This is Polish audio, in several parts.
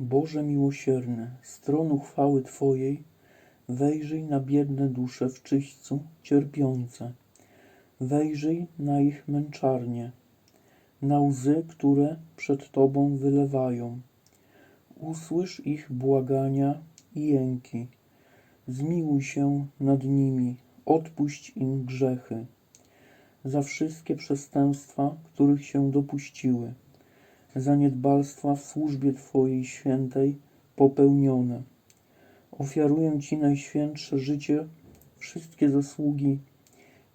Boże miłosierny, z tronu chwały Twojej, wejrzyj na biedne dusze w czyśćcu cierpiące, wejrzyj na ich męczarnie, na łzy, które przed Tobą wylewają. Usłysz ich błagania i jęki. Zmiłuj się nad nimi, odpuść im grzechy za wszystkie przestępstwa, których się dopuściły, zaniedbalstwa w służbie Twojej świętej popełnione. Ofiaruję Ci najświętsze życie, wszystkie zasługi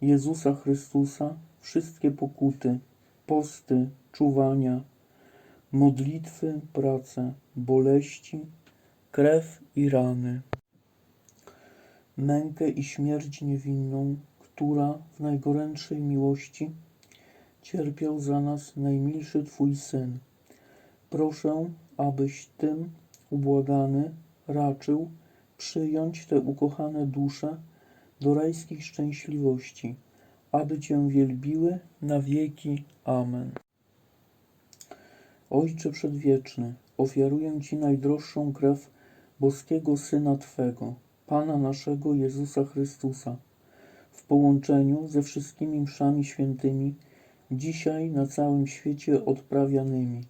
Jezusa Chrystusa, wszystkie pokuty, posty, czuwania, modlitwy, prace, boleści, krew i rany, mękę i śmierć niewinną, która w najgorętszej miłości cierpiał za nas najmilszy Twój Syn. Proszę, abyś tym ubłagany raczył przyjąć te ukochane dusze do rajskich szczęśliwości, aby Cię wielbiły na wieki. Amen. Ojcze Przedwieczny, ofiaruję Ci najdroższą krew boskiego Syna Twego, Pana naszego Jezusa Chrystusa, w połączeniu ze wszystkimi mszami świętymi, dzisiaj na całym świecie odprawianymi,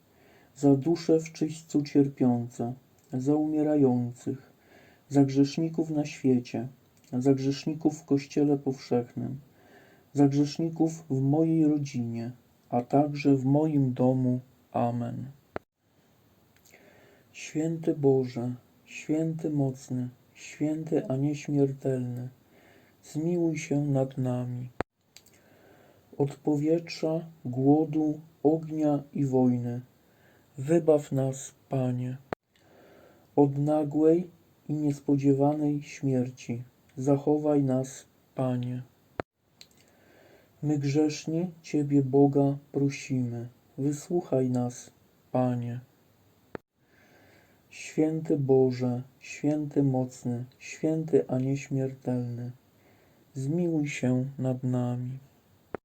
za dusze w czyśćcu cierpiące, za umierających, za grzeszników na świecie, za grzeszników w Kościele Powszechnym, za grzeszników w mojej rodzinie, a także w moim domu. Amen. Święty Boże, święty mocny, święty a zmiłuj się nad nami. Od powietrza, głodu, ognia i wojny, wybaw nas, Panie. Od nagłej i niespodziewanej śmierci, zachowaj nas, Panie. My grzeszni Ciebie, Boga, prosimy, wysłuchaj nas, Panie. Święty Boże, święty mocny, święty a zmiłuj się nad nami.